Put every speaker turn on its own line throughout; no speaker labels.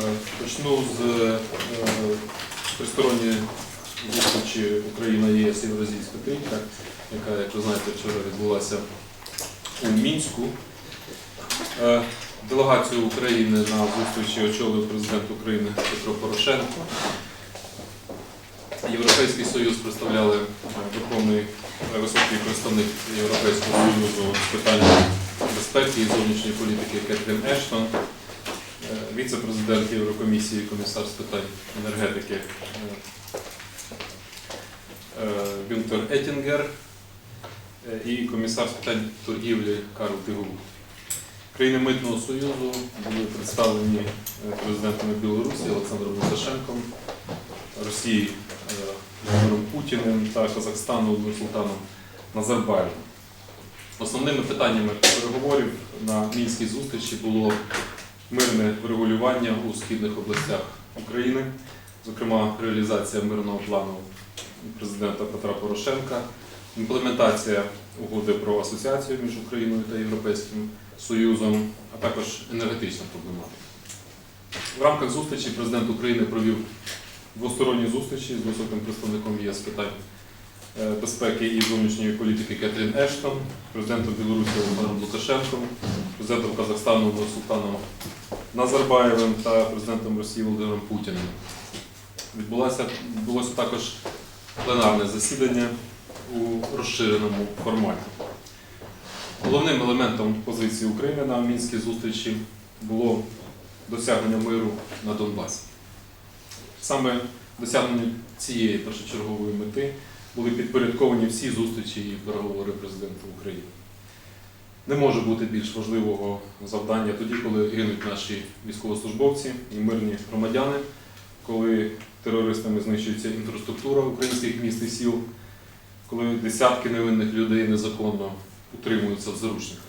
Почну з е, тристоронньої зустрічі Україна ЄС Євразійська трійка, яка, як ви знаєте, вчора відбулася у Мінську. Е, Делегацію України на зустрічі очолив президент України Петро Порошенко. Європейський Союз представляли е, Верховний високий представник Європейського Союзу з питань безпеки і зовнішньої політики Кетрін Ештон, віце-президент Єврокомісії, комісар з питань енергетики е, е, Гюнтер Етінгер е, і комісар з питань торгівлі Карл Тигул. Країни Митного Союзу були представлені е, президентами Білорусі Олександром Лукашенком, Росії е, Володимиром Путіним та Казахстану Нурсултаном Назарбаєвим. Основними питаннями переговорів на мінській зустрічі було мирне врегулювання у східних областях України, зокрема реалізація мирного плану президента Петра Порошенка, імплементація угоди про асоціацію між Україною та Європейським Союзом, а також енергетична проблематика. В рамках зустрічі президент України провів двосторонні зустрічі з високим представником ЄС питань безпеки і зовнішньої політики Кетрін Ештон, президентом Білорусі Олександром Лукашенком, президентом Казахстану Нурсултаном Назарбаєвим та президентом Росії Володимиром Путіним. Відбулося, відбулося також пленарне засідання у розширеному форматі. Головним елементом позиції України на мінській зустрічі було досягнення миру на Донбасі. Саме досягненню цієї першочергової мети були підпорядковані всі зустрічі і переговори президента України. Не може бути більш важливого завдання тоді, коли гинуть наші військовослужбовці і мирні громадяни, коли терористами знищується інфраструктура українських міст і сіл, коли десятки невинних людей незаконно утримуються в заручниках.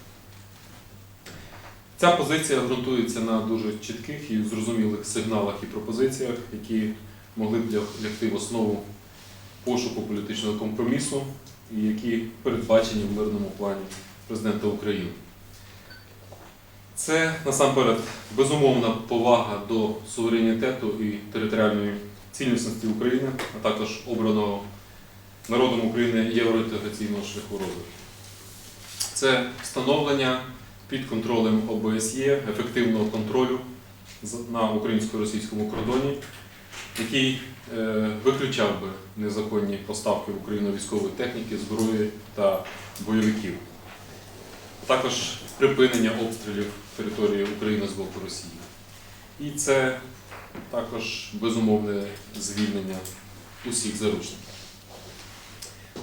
Ця позиція ґрунтується на дуже чітких і зрозумілих сигналах і пропозиціях, які могли б ляг- лягти в основу пошуку політичного компромісу які передбачені в мирному плані президента України. Це насамперед безумовна повага до суверенітету і територіальної цілісності України, а також обраного народом України євроінтеграційного шляху розвитку. Це встановлення під контролем ОБСЄ ефективного контролю на українсько-російському кордоні, який е, виключав би незаконні поставки в Україну військової техніки, зброї та бойовиків. Також припинення обстрілів території України з боку Росії. І це також безумовне звільнення усіх заручників.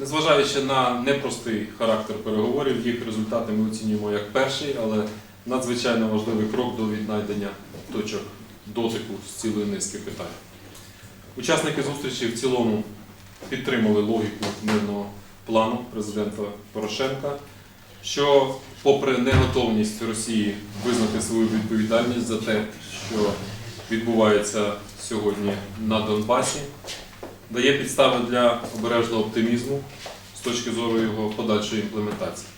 Незважаючи на непростий характер переговорів, їх результати ми оцінюємо як перший, але надзвичайно важливий крок до віднайдення точок дотику з цілої низки питань. Учасники зустрічі в цілому підтримали логіку мирного плану президента Порошенка, що, попри неготовність Росії визнати свою відповідальність за те, що відбувається сьогодні на Донбасі, дає підстави для обережного оптимізму з точки зору його подальшої імплементації.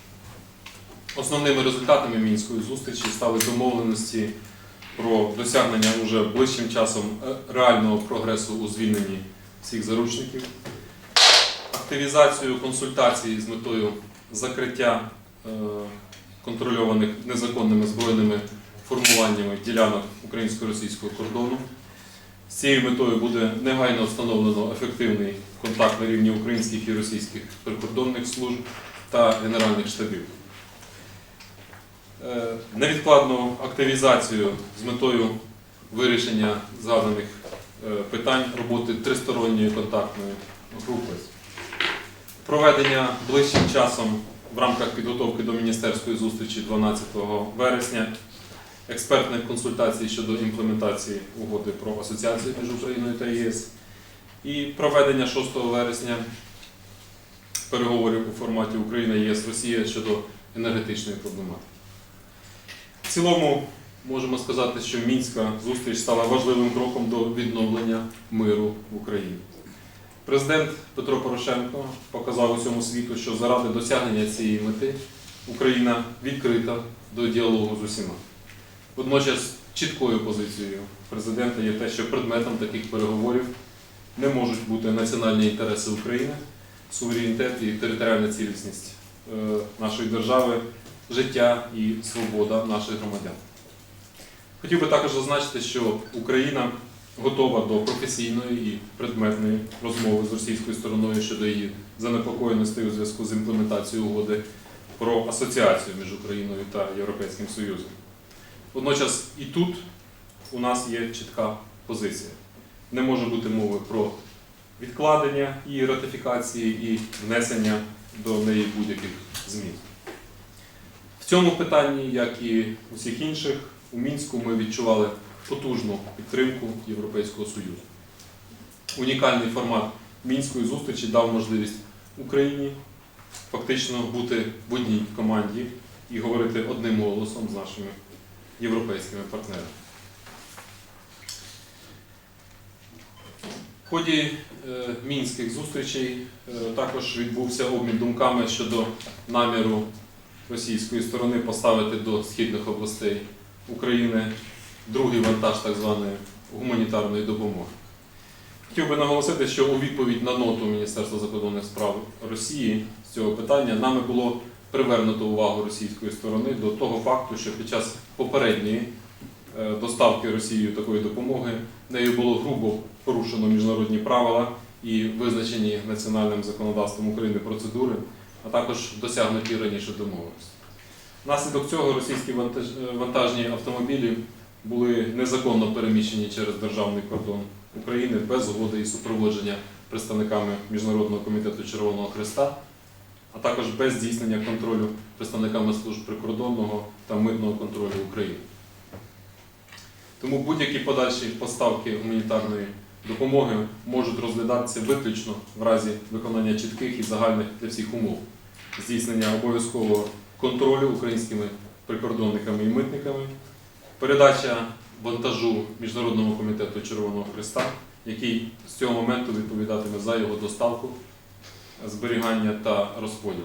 Основними результатами мінської зустрічі стали домовленості про досягнення уже ближчим часом е, реального прогресу у звільненні всіх заручників, активізацію консультацій з метою закриття е, контрольованих незаконними збройними формуваннями ділянок українсько-російського кордону. З цією метою буде негайно встановлено ефективний контакт на рівні українських і російських прикордонних служб та генеральних штабів. Е, Невідкладну активізацію з метою вирішення згаданих е, питань роботи тристоронньої контактної групи. Проведення ближчим часом в рамках підготовки до міністерської зустрічі 12 вересня експертних консультацій щодо імплементації угоди про асоціацію між Україною та ЄС і проведення 6 вересня переговорів у форматі Україна, ЄС, Росія щодо енергетичної проблематики. В цілому можемо сказати, що мінська зустріч стала важливим кроком до відновлення миру в Україні. Президент Петро Порошенко показав усьому світу, що заради досягнення цієї мети Україна відкрита до діалогу з усіма. Водночас чіткою позицією президента є те, що предметом таких переговорів не можуть бути національні інтереси України, суверенітет і територіальна цілісність е, нашої держави, життя і свобода наших громадян. Хотів би також зазначити, що Україна готова до професійної і предметної розмови з російською стороною щодо її занепокоєностей у зв'язку з імплементацією угоди про асоціацію між Україною та Європейським Союзом. Водночас і тут у нас є чітка позиція. Не може бути мови про відкладення її ратифікації і внесення до неї будь-яких змін. В цьому питанні, як і у всіх інших, у Мінську ми відчували потужну підтримку Європейського Союзу. Унікальний формат мінської зустрічі дав можливість Україні фактично бути в одній команді і говорити одним голосом з нашими європейськими партнерами. В ході е, мінських зустрічей е, також відбувся обмін думками щодо наміру російської сторони поставити до східних областей України другий вантаж так званої гуманітарної допомоги. Хотів би наголосити, що у відповідь на ноту Міністерства закордонних справ Росії з цього питання нами було привернуто увагу російської сторони до того факту, що під час попередньої е, доставки Росією такої допомоги нею було грубо порушено міжнародні правила і визначені національним законодавством України процедури, а також досягнуті раніше домовленості. Внаслідок цього російські е, вантажні автомобілі були незаконно переміщені через державний кордон України без згоди і супроводження представниками Міжнародного комітету Червоного Христа, а також без здійснення контролю представниками служб прикордонного та митного контролю України. Тому будь-які подальші поставки гуманітарної допомоги можуть розглядатися виключно в разі виконання чітких і загальних для всіх умов, здійснення обов'язкового контролю українськими прикордонниками і митниками, передача вантажу Міжнародному комітету Червоного Христа, який з цього моменту відповідатиме за його доставку, зберігання та розподіл.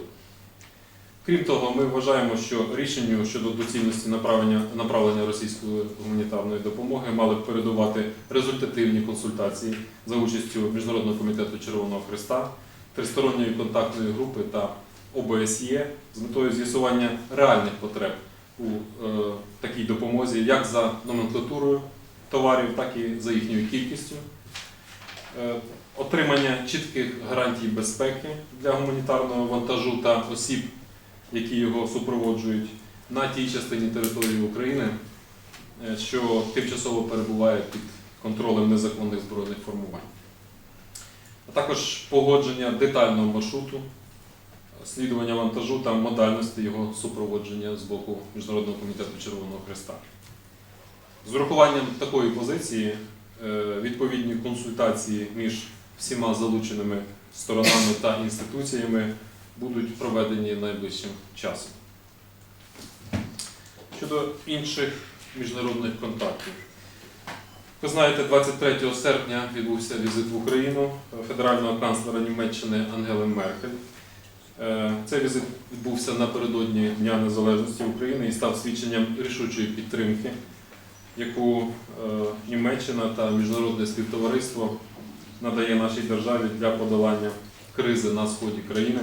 Крім того, ми вважаємо, що рішенню щодо доцільності направлення, направлення російської гуманітарної допомоги мали б передувати результативні консультації за участю Міжнародного комітету Червоного Христа, тристоронньої контактної групи та ОБСЄ з метою з'ясування реальних потреб у е, такій допомозі як за номенклатурою товарів, так і за їхньою кількістю. Е, Отримання чітких гарантій безпеки для гуманітарного вантажу та осіб, які його супроводжують на тій частині території України, е, що тимчасово перебуває під контролем незаконних збройних формувань. А також погодження детального маршруту, слідування вантажу та модальності його супроводження з боку Міжнародного комітету Червоного Христа. З урахуванням такої позиції е, відповідні консультації між всіма залученими сторонами та інституціями будуть проведені найближчим часом. Щодо інших міжнародних контактів. Ви знаєте, 23 серпня відбувся візит в Україну федерального канцлера Німеччини Ангели Меркель. Е, Цей візит відбувся напередодні Дня Незалежності України і став свідченням рішучої підтримки, яку е, Німеччина та міжнародне співтовариство надає нашій державі для подолання кризи на сході країни,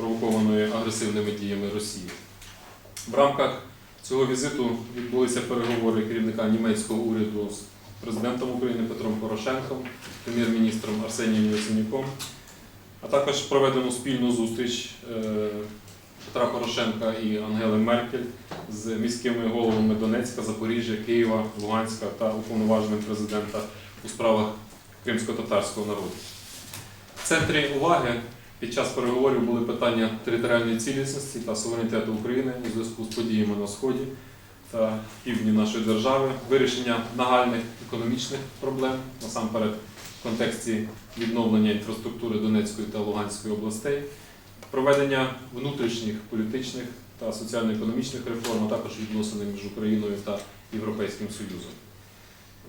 спровокованої агресивними діями Росії. В рамках цього візиту відбулися переговори керівника німецького уряду з президентом України Петром Порошенком, прем'єр-міністром Арсенієм Яценюком, а також проведено спільну зустріч е, Петра Порошенка і Ангели Меркель з міськими головами Донецька, Запоріжжя, Києва, Луганська та уповноваженим президента у справах кримсько-татарського народу. В центрі уваги під час переговорів були питання територіальної цілісності та суверенітету України у зв'язку з подіями на Сході та півдні нашої держави, вирішення нагальних економічних проблем, насамперед в контексті відновлення інфраструктури Донецької та Луганської областей, проведення внутрішніх політичних та соціально-економічних реформ, а також відносини між Україною та Європейським Союзом.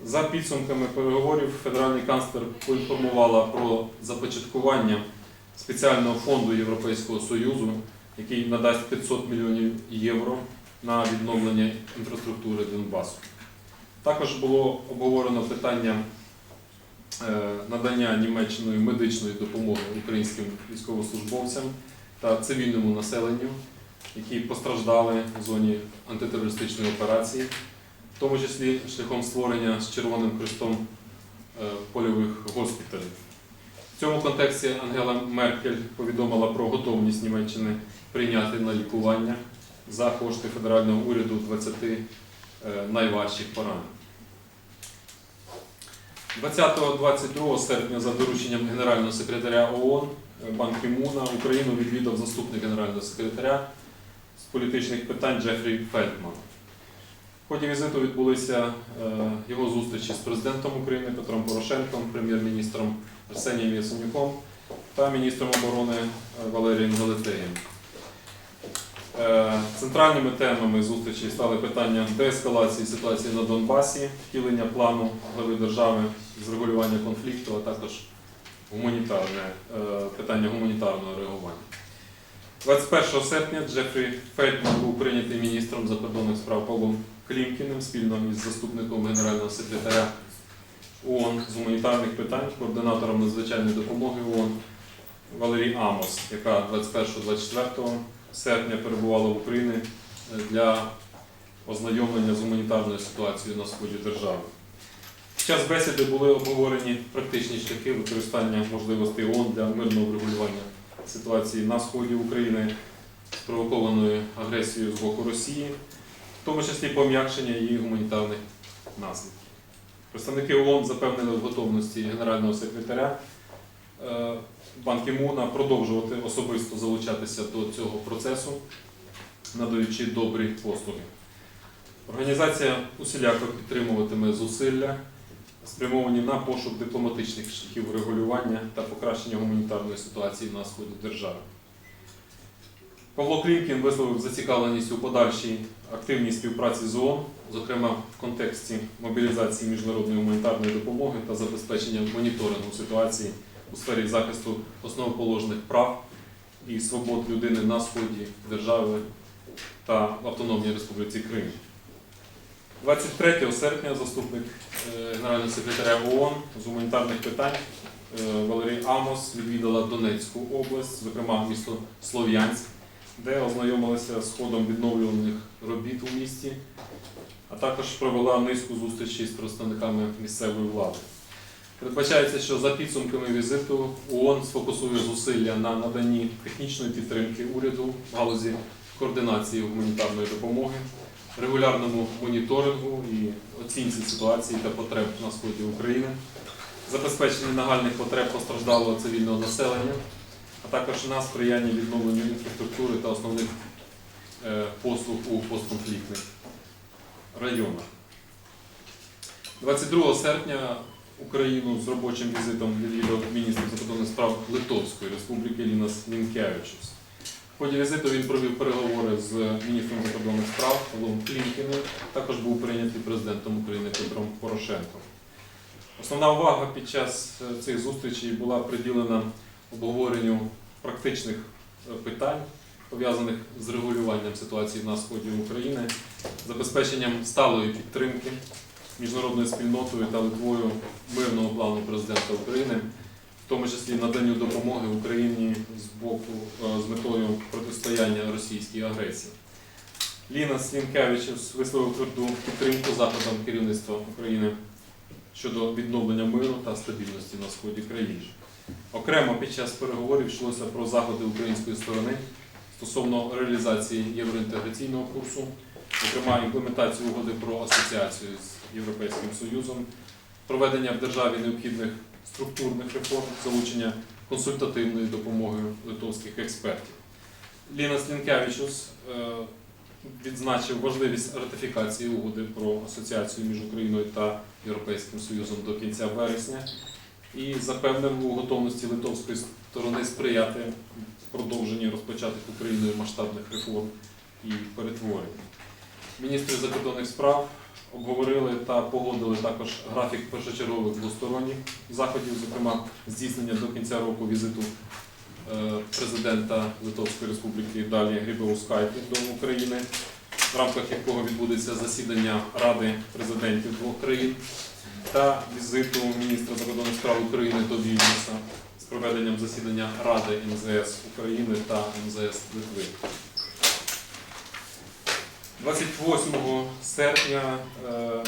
За підсумками переговорів федеральний канцлер поінформувала про започаткування спеціального фонду Європейського Союзу, який надасть 500 мільйонів євро на відновлення інфраструктури Донбасу. Також було обговорено питання е, надання Німеччиною медичної допомоги українським військовослужбовцям та цивільному населенню, які постраждали в зоні антитерористичної операції, в тому числі шляхом створення з Червоним Хрестом е, польових госпіталів. Цьому контексті Ангела Меркель повідомила про готовність Німеччини прийняти на лікування за кошти федерального уряду 20 е, найважчих поранень. 20-22 серпня за дорученням генерального секретаря ООН е, Бан Кімуна Україну відвідав заступник генерального секретаря з політичних питань Джефрі Фельдман. В ході візиту відбулися е, його зустрічі з президентом України Петром Порошенком, прем'єр-міністром Арсенієм Яценюком та міністром оборони е, Валерієм Галетеєм. Е, Центральними темами зустрічі стали питання деескалації ситуації на Донбасі, втілення плану глави держави з регулювання конфлікту, а також гуманітарне е, питання гуманітарного реагування. 21 серпня Джефрі Фельдман був прийнятий міністром закордонних справ Павлом Клімкіним спільно із заступником генерального секретаря ООН з гуманітарних питань, координатором надзвичайної допомоги ООН Валерій Амос, яка 21-24 серпня перебувала в Україні е, для ознайомлення з гуманітарною ситуацією на сході держави. Під час бесіди були обговорені практичні шляхи використання можливостей ООН для мирного врегулювання ситуації на сході України, спровокованої агресією з боку Росії, в тому числі пом'якшення її гуманітарних наслідків. Представники ООН запевнили в готовності генерального секретаря е, Бан Кі-муна продовжувати особисто залучатися до цього процесу, надаючи добрі послуги. Організація усіляко підтримуватиме зусилля, спрямовані на пошук дипломатичних шляхів врегулювання та покращення гуманітарної ситуації на сході держави. Павло Клімкін висловив зацікавленість у подальшій активній співпраці з ООН, зокрема в контексті мобілізації міжнародної гуманітарної допомоги та забезпечення моніторингу ситуації у сфері захисту основоположних прав і свобод людини на сході держави та Автономній Республіці Крим. 23 серпня заступник е, генерального секретаря ООН з гуманітарних питань е, Валерій Амос відвідала Донецьку область, зокрема місто Слов'янськ, де ознайомилася з ходом відновлюваних робіт у місті, а також провела низку зустрічей з представниками місцевої влади. Передбачається, що за підсумками візиту ООН сфокусує зусилля на наданні технічної підтримки уряду в галузі координації гуманітарної допомоги, регулярному моніторингу і оцінці ситуації та потреб на сході України, забезпеченні нагальних потреб постраждалого цивільного населення, а також на сприяння відновленню інфраструктури та основних е, послуг у постконфліктних районах. 22 серпня Україну з робочим візитом відвідав міністр закордонних справ Литовської Республіки Лінас Лінкевичус. В ході візиту він провів переговори з міністром закордонних справ Павлом Клімкіним, також був прийнятий президентом України Петром Порошенком. Основна увага під час е, цих зустрічей була приділена обговоренню практичних е, питань, пов'язаних з регулюванням ситуації на сході України, забезпеченням сталої підтримки міжнародною спільнотою та Литвою мирного плану президента України, в тому числі наданню допомоги Україні з боку е, з метою протистояння російській агресії. Ліна Слінкевичус висловив тверду підтримку заходам керівництва України щодо відновлення миру та стабільності на сході країни. Окремо під час переговорів йшлося про заходи української сторони стосовно реалізації євроінтеграційного курсу, зокрема імплементацію угоди про асоціацію з Європейським Союзом, проведення в державі необхідних структурних реформ, залучення консультативної допомоги литовських експертів. Ліна Слінкевичус е, відзначив важливість ратифікації угоди про асоціацію між Україною та Європейським Союзом до кінця вересня і запевнив у готовності литовської сторони сприяти продовженню розпочатих Україною масштабних реформ і перетворень. Міністри закордонних справ обговорили та погодили також графік першочергових двосторонніх заходів, зокрема здійснення до кінця року візиту е, президента Литовської Республіки Далі Грибаускайти до України, в рамках якого відбудеться засідання Ради президентів двох країн та візиту міністра закордонних справ України до Вільнюса з проведенням засідання Ради МЗС України та МЗС Литви. 28 серпня е,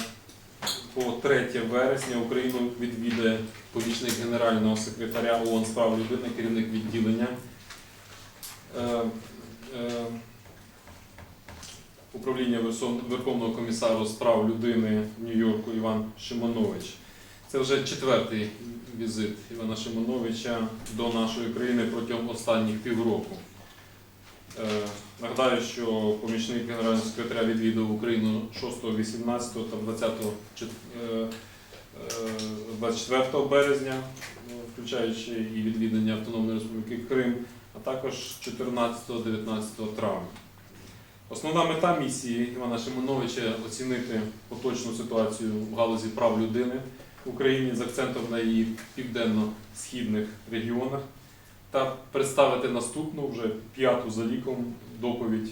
по 3 вересня Україну відвідає помічник генерального секретаря ООН з прав людини, керівник відділення е, е, управління Верховного комісару з прав людини в Нью-Йорку Іван Шимонович. Це вже четвертий візит Івана Шимоновича до нашої країни протягом останніх півроку. Е, Нагадаю, що помічник генерального секретаря відвідав Україну 6, 18 та 20, чет- е, е, 24 березня, включаючи і відвідання Автономної Республіки Крим, а також 14-19 травня. Основна мета місії Івана Шимоновича оцінити поточну ситуацію в галузі прав людини в Україні з акцентом на її південно-східних регіонах та представити наступну вже п'яту за ліком доповідь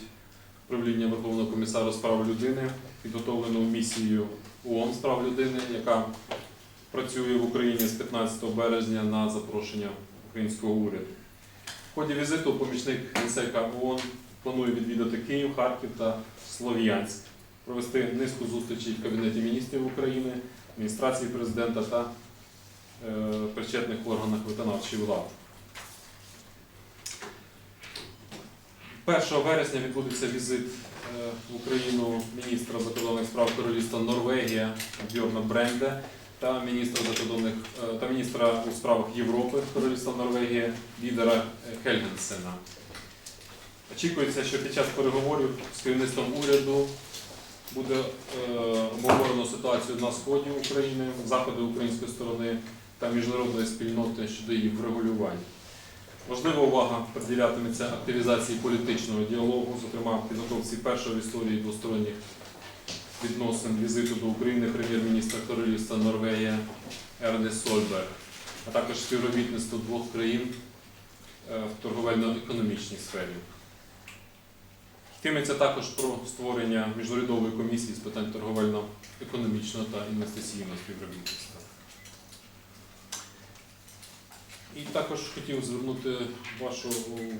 управління Верховного комісара з прав людини, підготовлену місією ООН з прав людини, яка працює в Україні з 15 березня на запрошення українського уряду. В ході візиту помічник генсека ООН планує відвідати Київ, Харків та Слов'янськ, провести низку зустрічей в Кабінеті міністрів України, адміністрації президента та е, причетних органах виконавчої влади. 1 вересня відбудеться візит е, в Україну міністра закордонних справ королівства Норвегія Бьорна Бренде та міністра закордонних е, та міністра у справах Європи королівства Норвегія Відера е, Хельгенсена. Очікується, що під час переговорів з керівництвом уряду буде е, обговорено ситуацію на сході України, заходи української сторони та міжнародної спільноти щодо її врегулювання. Важлива увага приділятиметься активізації політичного діалогу, зокрема підготовці першого в історії двосторонніх відносин візиту до України прем'єр-міністра Королівства Норвегія Ерне Сольберг, а також співробітництво двох країн е, в торговельно-економічній сфері. Йтиметься також про створення міжурядової комісії з питань торговельно-економічного та інвестиційного співробітництва. І також хотів звернути вашу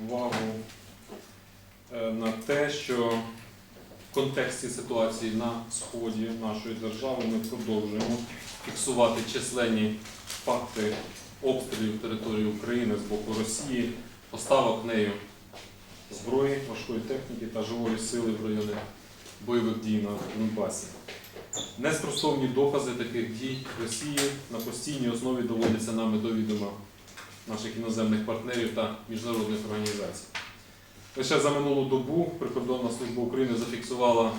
увагу е, на те, що в контексті ситуації на сході нашої держави ми продовжуємо фіксувати численні факти обстрілів території України з боку Росії, поставок нею зброї, важкої техніки та живої сили в районі бойових дій на Донбасі. Неспростовні докази таких дій Росії на постійній основі доводяться нами до відома наших іноземних партнерів та міжнародних організацій. Лише за минулу добу Прикордонна служба України зафіксувала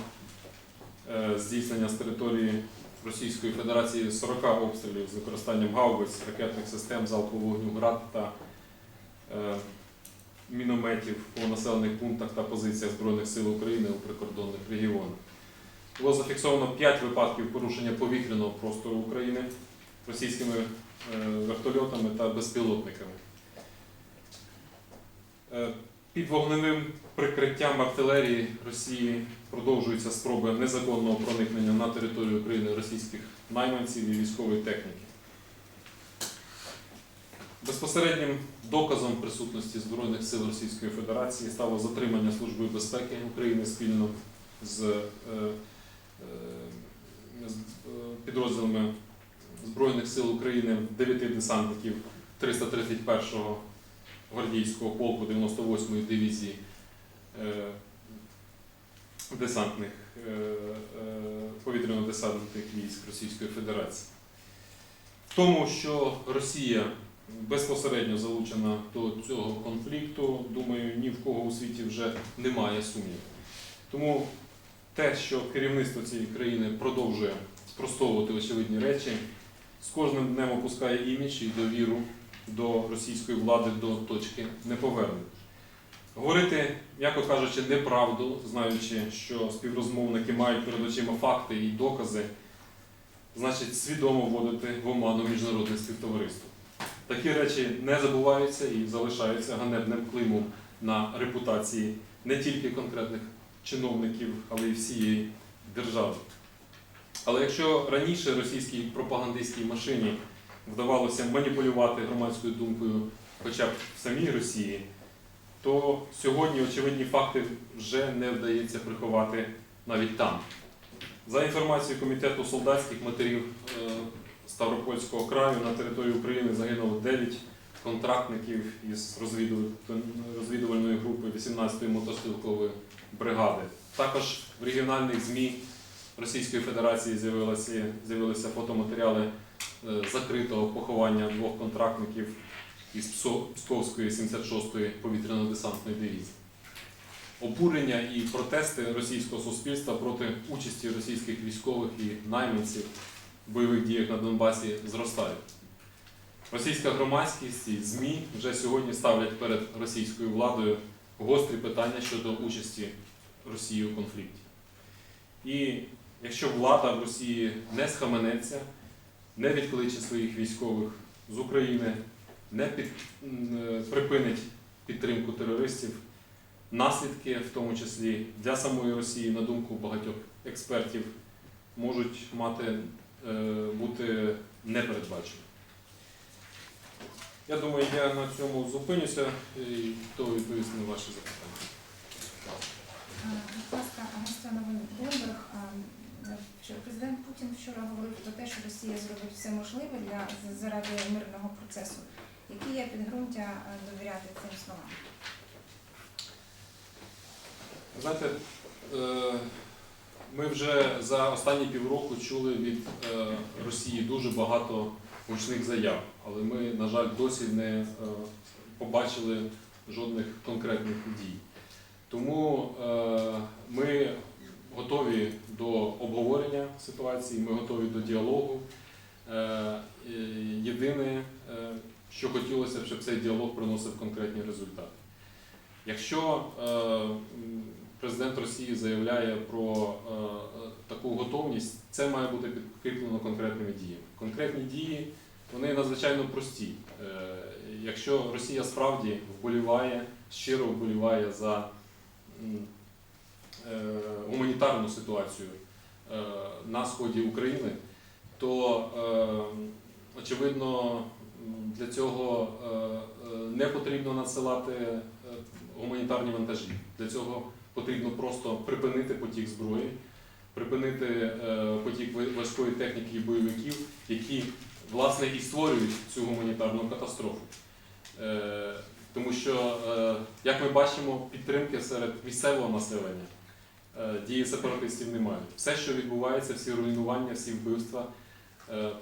е, здійснення з території Російської Федерації 40 обстрілів з використанням гаубиць, ракетних систем залпового вогню ГРАД та е, мінометів по населених пунктах та позиціях Збройних сил України у прикордонних регіонах. Було зафіксовано 5 випадків порушення повітряного простору України російськими е, вертольотами та безпілотниками. Е, Під вогневим прикриттям артилерії Росії продовжуються спроби незаконного проникнення на територію України російських найманців і військової техніки. Безпосереднім доказом присутності Збройних сил Російської Федерації стало затримання Служби безпеки України спільно з, е, е, е, підрозділами Збройних сил України 9 десантників 331-го гвардійського полку 98-ї дивізії десантних повітряно-десантних військ Російської Федерації. В тому, що Росія безпосередньо залучена до цього конфлікту, думаю, ні в кого у світі вже немає сумнівів. Тому те, що керівництво цієї країни продовжує спростовувати очевидні речі, з кожним днем опускає імідж і довіру до російської влади до точки неповернення. Говорити, м'яко кажучи, неправду, знаючи, що співрозмовники мають перед очима факти і докази, значить свідомо вводити в оману міжнародне співтовариство. Такі речі не забуваються і залишаються ганебним клеймом на репутації не тільки конкретних чиновників, але й всієї держави. Але якщо раніше російській пропагандистській машині вдавалося маніпулювати громадською думкою хоча б в самій Росії, то сьогодні очевидні факти вже не вдається приховати навіть там. За інформацією Комітету солдатських матерів е, Ставропольського краю на території України загинуло 9 контрактників із розвідувальної групи 18-ї мотострілкової бригади. Також в регіональних ЗМІ Російської Федерації з'явилися, з'явилися фотоматеріали е, закритого поховання двох контрактників із Псковської 76-ї повітряно-десантної дивізії. Обурення і протести російського суспільства проти участі російських військових і найманців бойових діях на Донбасі зростають. Російська громадськість і ЗМІ вже сьогодні ставлять перед російською владою гострі питання щодо участі Росії у конфлікті. І якщо влада в Росії не схаменеться, не відкличе своїх військових з України, не під, е, припинить підтримку терористів, наслідки, в тому числі для самої Росії, на думку багатьох експертів, можуть мати бути непередбачені. Я думаю, я на цьому зупинюся і готовий відповісти на ваші запитання.
Е, Будь ласка, агентство новин Bloomberg. е, що Президент Путін вчора говорив про те, що Росія зробить все можливе для заради мирного процесу. Які є підґрунтя е, довіряти цим словам?
Знаєте, е, ми вже за останні півроку чули від е, Росії дуже багато гучних заяв, але ми, на жаль, досі не е, побачили жодних конкретних дій. Тому е, ми готові до обговорення ситуації, ми готові до діалогу. Єдине, що хотілося б, щоб цей діалог приносив конкретні результати. Якщо президент Росії заявляє про е, е, таку готовність, це має бути підкріплено конкретними діями. Конкретні дії вони надзвичайно прості. Е, Якщо Росія справді вболіває, щиро вболіває за гуманітарну ситуацію на сході України, то очевидно для цього не потрібно надсилати гуманітарні вантажі. Для цього потрібно просто припинити потік зброї, припинити е, потік важкої техніки і бойовиків, які власне і створюють цю гуманітарну катастрофу. Е, Тому що, е, як ми бачимо, підтримки серед місцевого населення дії сепаратистів немає. Все, що відбувається, всі руйнування, всі вбивства,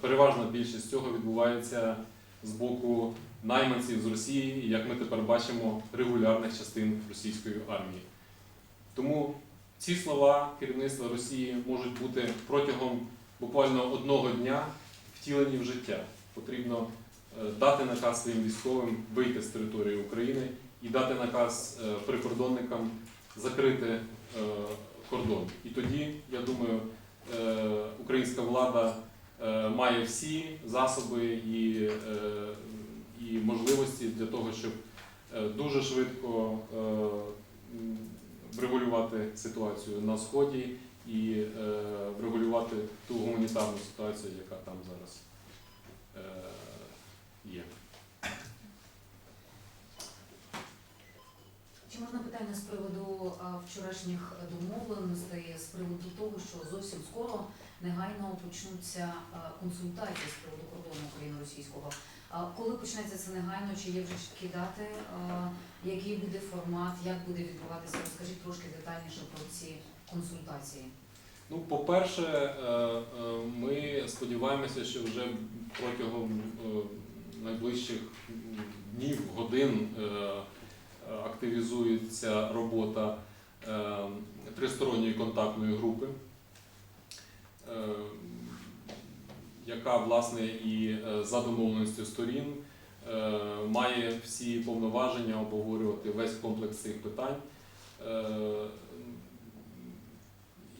переважна більшість цього відбувається з боку найманців з Росії, як ми тепер бачимо, регулярних частин російської армії. Тому ці слова керівництва Росії можуть бути протягом буквально одного дня втілені в життя. Потрібно е, дати наказ своїм військовим вийти з території України і дати наказ е, прикордонникам закрити е, кордон. І тоді, я думаю, українська влада має всі засоби і, і можливості для того, щоб дуже швидко врегулювати ситуацію на сході і е, врегулювати ту гуманітарну ситуацію, яка там зараз е, є.
Чи можна питання з приводу вчорашніх домовленостей, з приводу того, що зовсім скоро негайно почнуться консультації з приводу кордону україно-російського? Коли почнеться це негайно, чи є вже чіткі дати, який буде формат, як буде відбуватися? Розкажіть трошки детальніше про ці консультації.
Ну, по-перше, е, е, ми сподіваємося, що вже протягом е, найближчих днів, годин активізується робота тристоронньої контактної групи, яка власне і е, за домовленістю сторін е, має всі повноваження обговорювати весь комплекс цих питань. Е,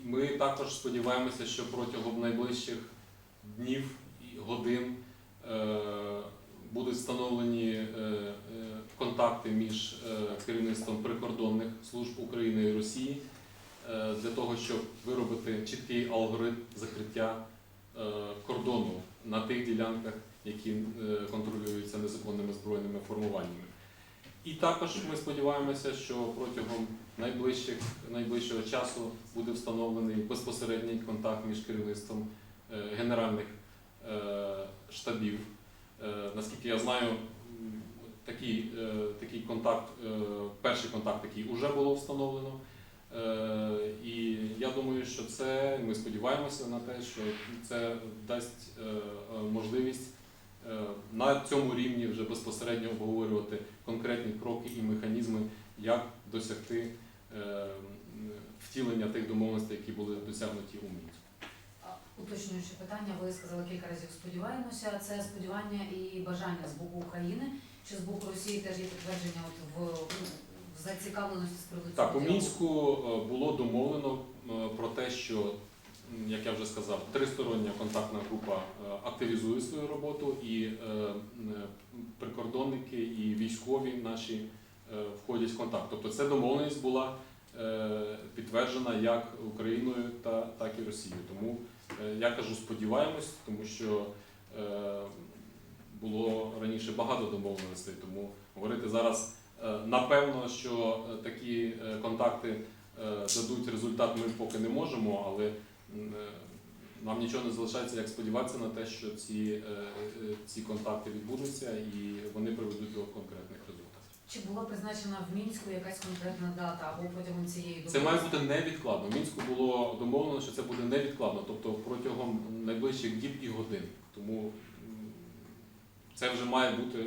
Ми також сподіваємося, що протягом найближчих днів і годин будуть встановлені контакти між керівництвом прикордонних служб України і Росії для того, щоб виробити чіткий алгоритм закриття кордону на тих ділянках, які е, контролюються незаконними збройними формуваннями. І також ми сподіваємося, що протягом найближчих, найближчого часу буде встановлений безпосередній контакт між керівництвом е, генеральних е, штабів. Е, Наскільки я знаю, такий, е, такий контакт, е, перший контакт, який вже було встановлено. Е, І я думаю, що це ми сподіваємося на те, що це дасть е, е, можливість на цьому рівні вже безпосередньо обговорювати конкретні кроки і механізми, як досягти втілення тих домовленостей, які були досягнуті у Мінську.
Уточнюючи питання, ви сказали кілька разів сподіваємося. Це сподівання і бажання з боку України чи з боку Росії теж є підтвердження от в зацікавленості з приводу
Так, у
цього діалогу?
мінську е, було домовлено е, про те, що, м, як я вже сказав, тристороння контактна група е, активізує свою роботу, і е, м, прикордонники і військові наші е, входять в контакт. Тобто ця домовленість була е, підтверджена як Україною та так і Росією. Тому е, я кажу, сподіваємось, тому що е, було раніше багато домовленостей, тому говорити зараз. Е, Напевно, що е, такі е, контакти дадуть результат, ми поки не можемо, але нам нічого не залишається, як сподіватися на те, що ці, ці контакти відбудуться і вони приведуть до конкретних результатів.
Чи була призначена в мінську якась конкретна дата або протягом цієї
Це має бути невідкладно. В Мінську було домовлено, що це буде невідкладно, тобто протягом найближчих діб і годин. Тому це вже має бути,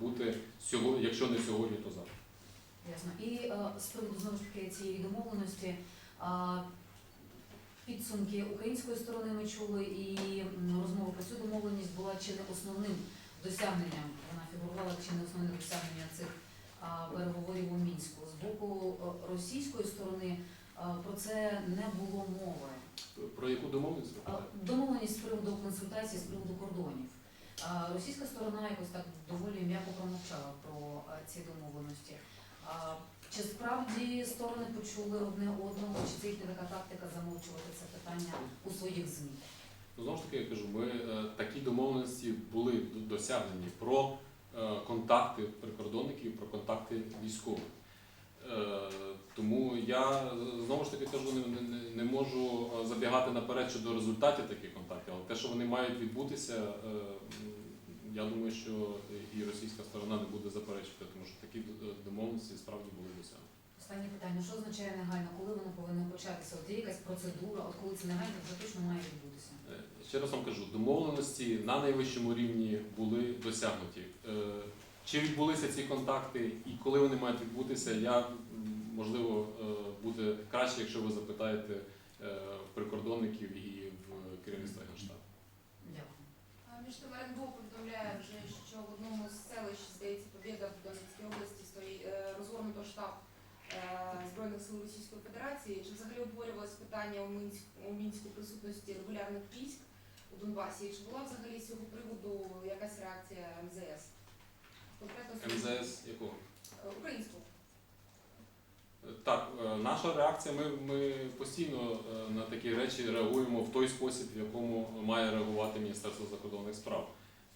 бути сьогодні, якщо не сьогодні, то завтра.
Ясно. І е, з приводу знову ж таки цієї домовленості. Підсумки української сторони ми чули, і розмова про цю домовленість була чи не основним досягненням, вона фігурувала чи не основним досягненням цих переговорів у мінську. З боку е, російської сторони про це не було мови.
Про яку домовленість?
Домовленість з приводу консультацій з приводу кордонів. Російська сторона якось так доволі м'яко промовчала про ці домовленості. Чи справді сторони почули одне одного, чи це їхня така тактика замовчувати це питання у своїх ЗМІ?
Ну, знову ж таки, я кажу, ми е, такі домовленості були досягнені про е, контакти прикордонників, про контакти військових. Е, тому я знову ж таки кажу, не, не, не можу е, забігати наперед щодо результатів таких контактів, але те, що вони мають відбутися, е, я думаю, що і російська сторона не буде заперечувати, тому що такі домовленості справді були досягнені.
Останнє питання: що означає негайно, коли воно повинно початися? От є якась процедура, от коли це негайно вже точно має відбутися.
Ще раз вам кажу, домовленості на найвищому рівні були досягнуті. Чи відбулися ці контакти і коли вони мають відбутися, я можливо е, буде краще, якщо ви запитаєте е, прикордонників і в керівництва Генштабу.
Дякую.
РНБО повідомляє вже, що в одному з селищ, здається, Побєда в Донецькій області стоїть е, розгорнуто штаб Збройних сил Російської Федерації. Чи взагалі обговорювалось питання у Мінську, у Мінську присутності регулярних військ у Донбасі? І Чи була взагалі з цього приводу якась реакція МЗС? Конкретно
МЗС якого?
Е, Українського.
Так, е, наша реакція, ми, ми постійно е, на такі речі реагуємо в той спосіб, в якому має реагувати Міністерство закордонних справ.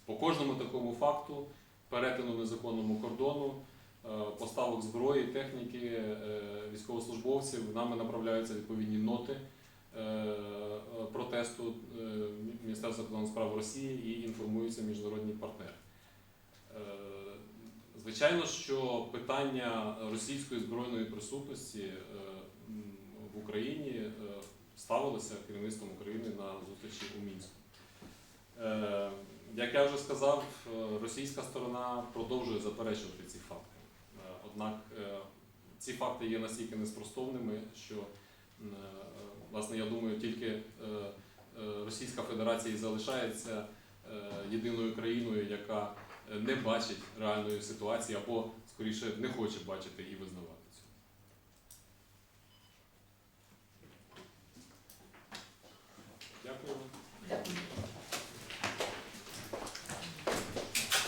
По кожному такому факту, перетину незаконному кордону, е, поставок зброї, техніки, е, військовослужбовців, нами направляються відповідні ноти е, е, протесту е, Міністерства закордонних справ Росії і інформуються міжнародні партнери. Звичайно, що питання російської збройної присутності е, в Україні е, ставилося керівництвом України на зустрічі у Мінську. Е, Як я вже сказав, російська сторона продовжує заперечувати ці факти. Однак ці факти є настільки неспростовними, що власне я думаю, тільки Російська Федерація залишається єдиною країною, яка не бачить реальної ситуації або скоріше не хоче бачити і визнавати.
Дякую.